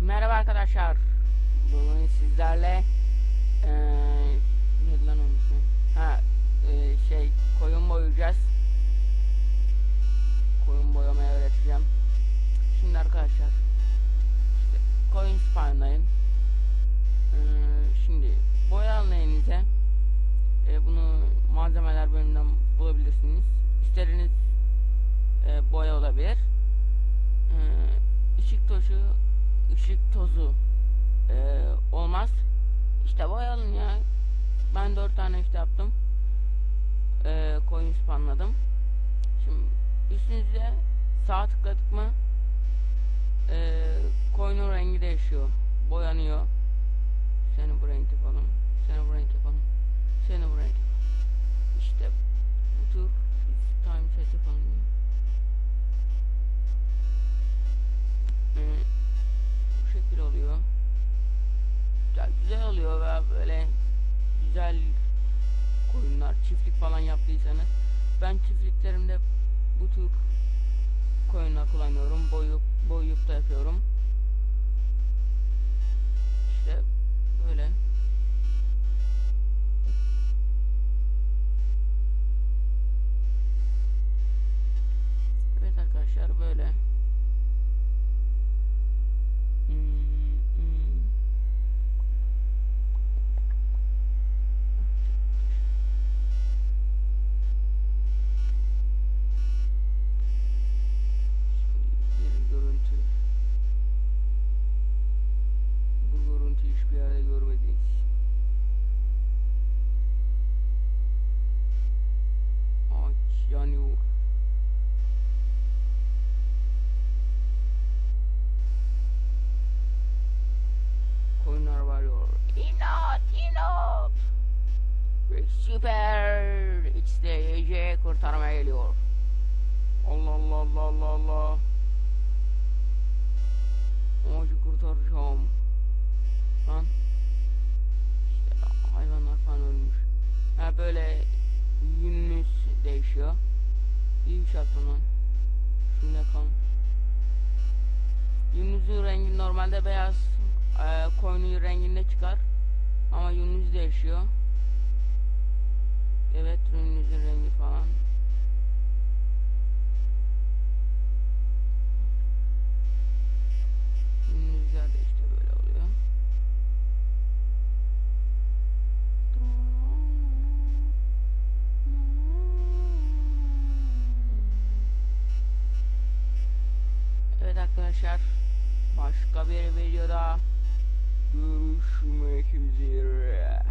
Merhaba arkadaşlar. Bugün sizlerle olabilir. Eee ışık tozu ışık tozu eee, olmaz. İşte boyalım ya. Ben dört tane işte yaptım. Eee koyun spanladım. Şimdi üstünüze sağ tıkladık mı koyunun rengi değişiyor. Boyanıyor. Seni bu renk yapalım. Seni bu renk yapalım. Seni bu renk yapalım. İşte güzel koyunlar çiftlik falan yaptıysanız ben çiftliklerimde bu tür koyunlar kullanıyorum. Boyup boyuyup da yapıyorum. XDC kurtarmaya geliyor. Allah Allah Allah Allah Allah. Ağacı kurtaracağım. Lan. İşte hayvanlar falan ölmüş. Ha böyle yününüz değişiyor. İyi bir şey yaptım lan. Şunu yakalım. Yününüzün rengi normalde beyaz e, koyunun renginde çıkar. Ama yününüz değişiyor. arkadaşlar. Başka bir videoda görüşmek üzere.